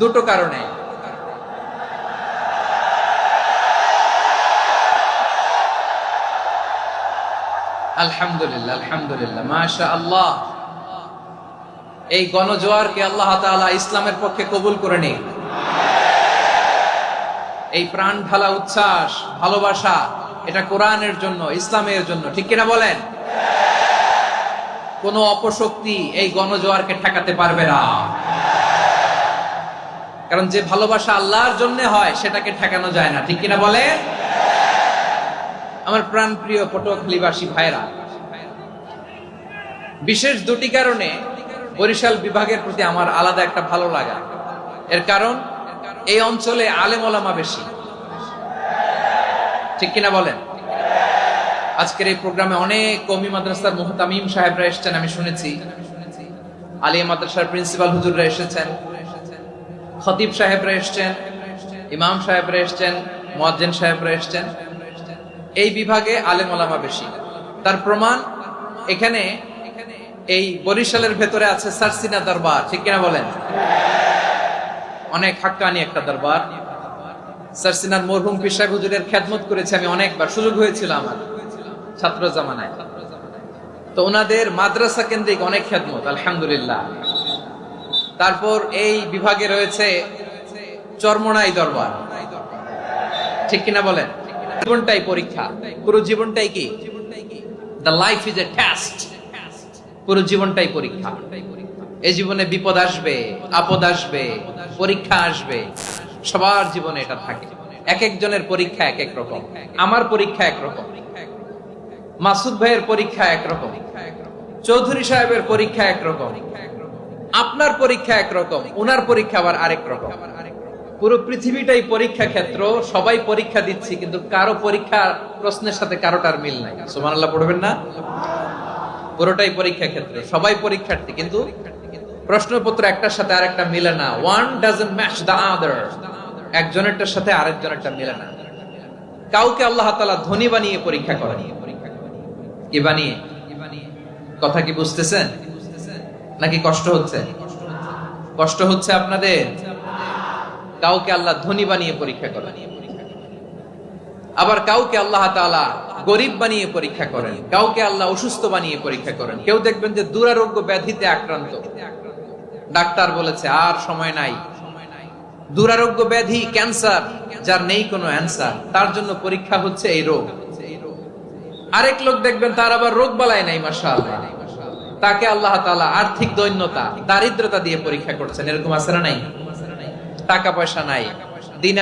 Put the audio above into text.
দুটো কারণে। আলহামদুলিল্লাহ আলহামদুলিল্লাহ মাশা আল্লাহ এই গণজোয়ারকে আল্লাহ তাআলা ইসলামের পক্ষে কবুল করে নিক। এই প্রাণ ঢালা উচ্ছ্বাস, ভালোবাসা, এটা কোরআনের জন্য, ইসলামের জন্য, ঠিক কিনা বলেন? কোন অপশক্তি এই গণজোয়ারকে ঠেকাতে পারবে না। কারণ যে ভালোবাসা আল্লাহর জন্য হয়, সেটাকে ঠেকানো যায় না। ঠিক কিনা বলে? আমার প্রাণ প্রিয় পটুয়াখালীবাসী ভাইরা বিশেষ দুটি কারণে বরিশাল বিভাগের প্রতি আমার আলাদা একটা ভালো লাগা। এর কারণ, এই অঞ্চলে আলেম ওলামা বেশি। ঠিক কিনা বলেন? আজকের এই প্রোগ্রামে অনেক কমি মাদ্রাসার মুহতামিম সাহেবরা এসেছেন, আমি শুনেছি। আলিয়া মাদ্রাসার প্রিন্সিপাল হুজুররা এসেছেন। খতিব সাহেবরা এসেছেন, ইমাম সাহেবরা এসেছেন, মুয়াজ্জিন সাহেবরা এসেছেন। এই বিভাগে আলেম ওলামা বেশি। তার প্রমাণ এখানে এই বরিশালের ভেতরে আছে সারসিনা দরবার, ঠিক কিনা বলেন? অনেক হাক্কানি একটা দরবার। সারসিনার মরহুম পিসা হুজুরের খেদমত করেছে, আমি অনেকবার, সুযোগ হয়েছিল আমার, ছাত্র জামানায়। তো ওনাদের মাদ্রাসা কেন্দ্রিক অনেক খেদমত, আলহামদুলিল্লাহ। তারপর এই বিভাগে রয়েছে চরমনাই দরবার। ঠিক কিনা বলেন? জীবনটাই পরীক্ষা। পুরো জীবনটাই কি? The life is a test পুরো জীবনটাই পরীক্ষা। এই জীবনে বিপদ আসবে, আপদ আসবে, পরীক্ষা আসবে। সবার জীবনে এটা থাকে। এক একজনের পরীক্ষা এক এক রকম। আমার পরীক্ষা এক রকম। মাসুদ ভাইয়ের পরীক্ষা এক রকম। চৌধুরী সাহেবের পরীক্ষা এক রকম। আপনার পরীক্ষা এক রকম উনার পরীক্ষা আবার আরেক রকম। পুরো পৃথিবীটাই পরীক্ষা ক্ষেত্র, সবাই পরীক্ষা দিচ্ছি, কিন্তু কারও পরীক্ষা প্রশ্নের সাথে কারোটার মিল নাই। সুমান আল্লাহ পড়বেন না? পুরোটাই পরীক্ষা ক্ষেত্র, সবাই পরীক্ষার্থী, কিন্তু প্রশ্নপত্র একটার সাথে আরেকটা মিলে না। One doesn't match the other একজনেরটার সাথে আরেকজনেরটা মিলে না। কাউকে আল্লাহ তাআলা ধনী বানিয়ে পরীক্ষা করেন। কি বানিয়ে? কথা কি বুঝতেছেন? নাকি কষ্ট হচ্ছে? কষ্ট হচ্ছে আপনাদের? কাউকে আল্লাহ ধনী বানিয়ে পরীক্ষা করেন। আবার কাউকে আল্লাহ তাআলা গরিব বানিয়ে পরীক্ষা করেন। কাউকে আল্লাহ অসুস্থ বানিয়ে পরীক্ষা করেন। কেউ দেখবেন যে দুরারোগ্য ব্যাধিতে আক্রান্ত। ডাক্তার বলেছে, আর সময় নাই। দুরারোগ্য ব্যাধি ক্যান্সার, যার নেই কোনো অ্যান্সার, তার জন্য পরীক্ষা হচ্ছে এই রোগ। আরেক লোক দেখবেন তার আবার রোগ বালাই নাই, মাশাআল্লাহ। তাকে আল্লাহ তালা আর্থিক দৈন্যতা, দারিদ্রতা দিয়ে পরীক্ষা করছেন। এরকম আছে না নাই? টাকা পয়সা নাই। দিন